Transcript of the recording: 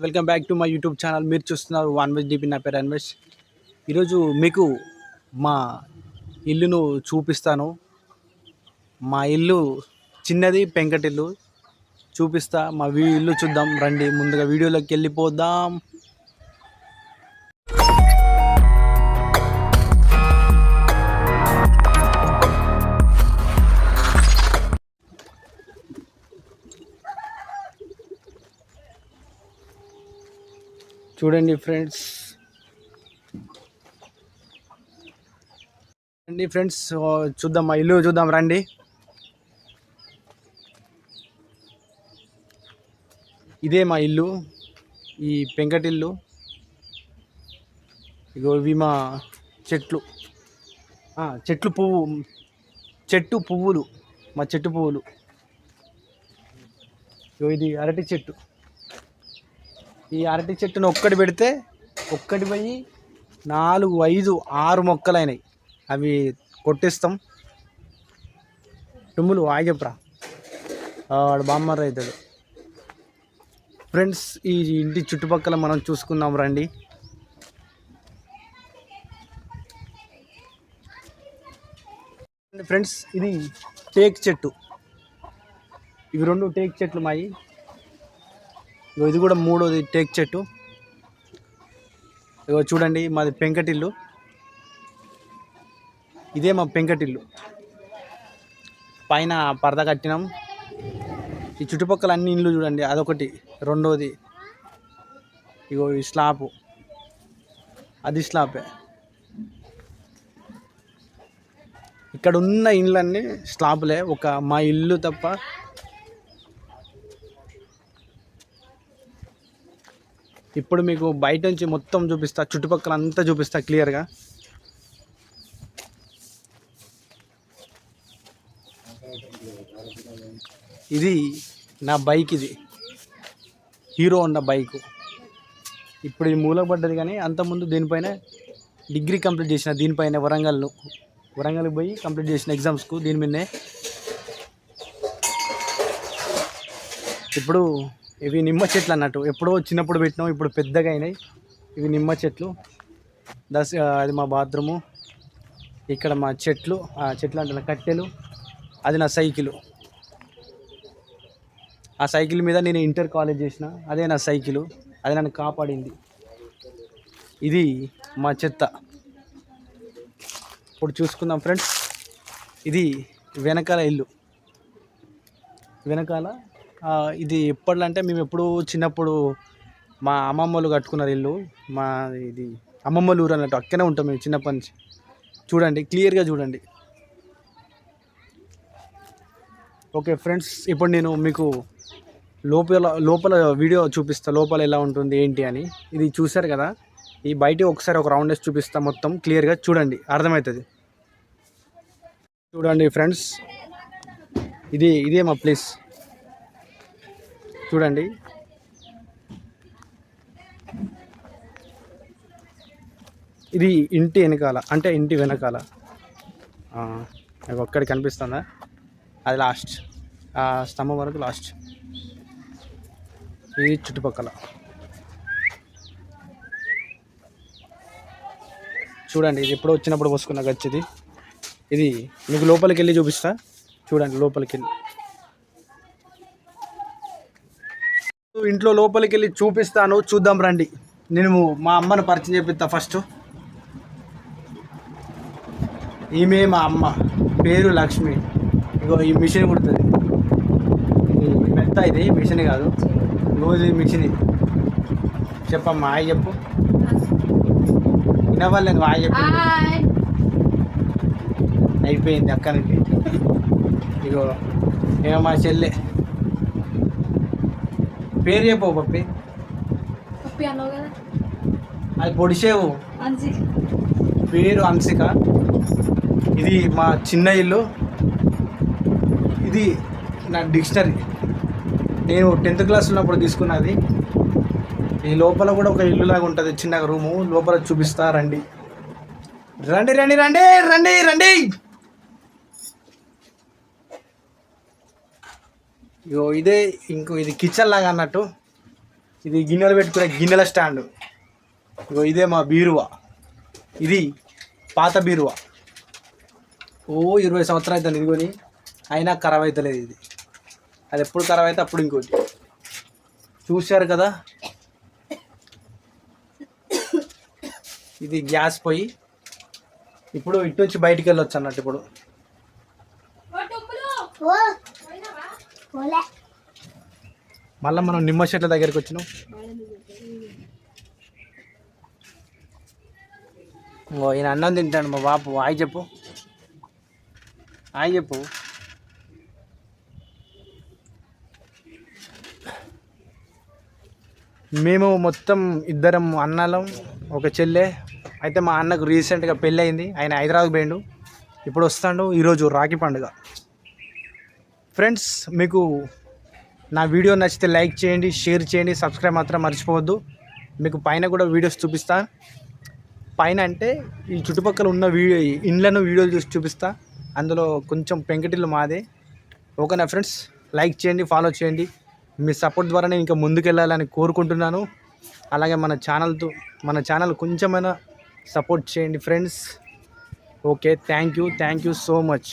Welcome back to my YouTube channel మీరు చూస్తున్నారు one veg DP నా పేరు అన్వేష్ ఈరోజు మీకు మా ఇల్లును చూపిస్తాను. మా ఇల్లు చిన్నది పెంకటిల్లు. చూపిస్తా మా వీ ఇల్లు చూద్దాం రండి. ముందుగా వీడియోలోకి వెళ్ళిపోదాం. చూడండి ఫ్రెండ్స్. రండి ఫ్రెండ్స్ చూద్దాం మా ఇల్లు చూద్దాం రండి. ఇదే మా ఇల్లు ఈ పెంకటిల్లు ఇగో ఇవి మా చెట్లు. చెట్లు పువ్వు చెట్టు పువ్వులు మా చెట్టు పువ్వులు. ఇగో ఇది అరటి చెట్టు. ఈ అరటి చెట్టును ఒక్కటి పెడితే ఒక్కటి పోయి నాలుగు ఐదు ఆరు మొక్కలు అయినాయి అవి కొట్టిస్తాం. టుమ్ములు ఆగి వాడు బామ్మర్ అవుతాడు. ఫ్రెండ్స్ ఈ ఇంటి చుట్టుపక్కల మనం చూసుకుందాం రండి. ఫ్రెండ్స్ ఇది టేక్ చెట్టు. ఇవి రెండు టేక్ చెట్లు మాయి. ఇది కూడా మూడోది టేక్ చెట్టు. ఇగో చూడండి మాది పెంకటిల్లు. ఇదే మా పెంకటిల్లు. పైన పరద కట్టినాం. ఈ చుట్టుపక్కల అన్ని ఇండ్లు చూడండి అదొకటి. రెండోది. ఇగో ఈ స్లాబ్ అది స్లాబే ఇక్కడ ఉన్న ఇండ్లన్నీ స్లాబ్లే ఒక మా ఇల్లు తప్ప ఇప్పుడు మీకు బయట నుంచి మొత్తం చూపిస్తా చుట్టుపక్కల అంతా చూపిస్తా క్లియర్గా ఇది నా బైక్ ఇది. హీరో ఉన్న బైక్ ఇప్పుడు ఇది మూలపడ్డది కానీ అంతకుముందు దీనిపైన డిగ్రీ కంప్లీట్ చేసిన దీనిపైన వరంగల్ వరంగల్కి పోయి కంప్లీట్ చేసిన ఎగ్జామ్స్కు దీని మీదనే. ఇప్పుడు ఇవి నిమ్మ చెట్లు అన్నట్టు. ఎప్పుడో చిన్నప్పుడు పెట్టినాం ఇప్పుడు పెద్దగా అయినాయి. ఇవి నిమ్మ చెట్లు. దస్ అది మా బాత్రూము. ఇక్కడ మా చెట్లు ఆ చెట్లు అంటే నా కట్టెలు. అది నా సైకిలు. ఆ సైకిల్ మీద నేను ఇంటర్ కాలేజ్ చేసిన అదే నా సైకిలు. అది నన్ను కాపాడింది. ఇది మా చెత్త. ఇప్పుడు చూసుకుందాం ఫ్రెండ్స్. ఇది వెనకాల ఇల్లు. వెనకాల ఇది ఎప్పట్లో అంటే మేము ఎప్పుడు చిన్నప్పుడు మా అమ్మమ్మలు కట్టుకున్నారు ఇల్లు. మా ఇది అమ్మమ్మలు ఊరు అన్నట్టు అక్కనే ఉంటాం మేము చిన్నప్పటి నుంచి. చూడండి క్లియర్గా చూడండి. ఓకే ఫ్రెండ్స్ ఇప్పుడు నేను మీకు లోపల లోపల వీడియో చూపిస్తా లోపల ఎలా ఉంటుంది ఏంటి అని. ఇది చూశారు కదా? ఈ బయట ఒకసారి ఒక రౌండ్ వేసి చూపిస్తా మొత్తం క్లియర్గా చూడండి అర్థమవుతుంది. చూడండి ఫ్రెండ్స్ ఇది ఇదే మా ప్లేస్ చూడండి. ఇది ఇంటి వెనకాల అంటే ఇంటి వెనకాల. నాకు ఒక్కడి కనిపిస్తుందా? అది లాస్ట్ ఆ స్తంభం వరకు లాస్ట్ ఇది చుట్టుపక్కల. చూడండి ఇది ఎప్పుడో వచ్చినప్పుడు పోసుకున్న గచ్చిది. ఇది మీకు లోపలికి వెళ్ళి చూపిస్తా. చూడండి లోపలికి వెళ్ళి ఇంట్లో లోపలికి వెళ్ళి చూపిస్తాను. చూద్దాం రండి. నేను మా అమ్మను పరిచయం చేపిస్తా ఫస్ట్. ఈమె మా అమ్మ. పేరు లక్ష్మి. ఇగో ఈ మిషన్ కుడుతుంది. మెత్త ఇది మిషన్ కాదు. రోజు మిషన్ ఇది. చెప్పమ్మా హాయ్ చెప్పు. వినవాలేదు హాయ్ చెప్పు. అయిపోయింది అక్కనికి ఇగో ఏమో మా చెల్లె. పేరు చెప్పు పప్పి. పప్పి అన్నావు కదా. అది పొడిసేవు పేరు అంశిక. ఇది మా చిన్న ఇల్లు. ఇది నా డిక్షనరీ. నేను టెన్త్ క్లాస్ ఉన్నప్పుడు తీసుకున్నది. ఈ లోపల కూడా ఒక ఇల్లు లాగా ఉంటుంది చిన్న రూము. లోపల చూపిస్తా రండి. రండి రండి రండి రండి రండి. ఇగో ఇదే ఇంకో ఇది కిచెన్ లాగా అన్నట్టు. ఇది గిన్నెలు పెట్టుకునే గిన్నెల స్టాండ్. ఇగో ఇదే మా బీరువా. ఇది పాత బీరువా. ఓ ఇరవై సంవత్సరాలు అవుతుంది ఇదిగోని అయినా ఖరాబ్ అవుతలేదు ఇది. అది ఎప్పుడు ఖరాబ్ అయితే అప్పుడు ఇంకోటి. చూశారు కదా? ఇది గ్యాస్ పొయ్యి. ఇప్పుడు ఇటు నుంచి బయటికి వెళ్ళొచ్చు అన్నట్టు ఇప్పుడు. మళ్ళీ మనం నిమ్మ చెట్ల దగ్గరికి వచ్చినాం. ఓ ఈయన అన్నం తింటాడు మా బాపు. ఆయి చెప్పు. ఆయి చెప్పు. మేము మొత్తం ఇద్దరం అన్నలం ఒక చెల్లె. అయితే మా అన్నకు రీసెంట్గా పెళ్ళి అయింది ఆయన హైదరాబాద్ పోయిండు. ఇప్పుడు వస్తాడు ఈరోజు రాఖీ పండుగ. ఫ్రెండ్స్ మీకు నా వీడియో నచ్చితే లైక్ చేయండి షేర్ చేయండి సబ్స్క్రైబ్ మాత్రం మర్చిపోవద్దు. మీకు పైన కూడా వీడియోస్ చూపిస్తా. పైన అంటే ఈ చుట్టుపక్కల ఉన్న వీడియో ఇండ్లను వీడియోలు చూసి చూపిస్తా. అందులో కొంచెం పెంకటిల్లు మాదే. ఓకేనా ఫ్రెండ్స్? లైక్ చేయండి ఫాలో చేయండి. మీ సపోర్ట్ ద్వారానే ఇంకా ముందుకెళ్ళాలని కోరుకుంటున్నాను. అలాగే మన ఛానల్తో మన ఛానల్ కొంచెమైనా సపోర్ట్ చేయండి friends. Okay thank you thank you so much.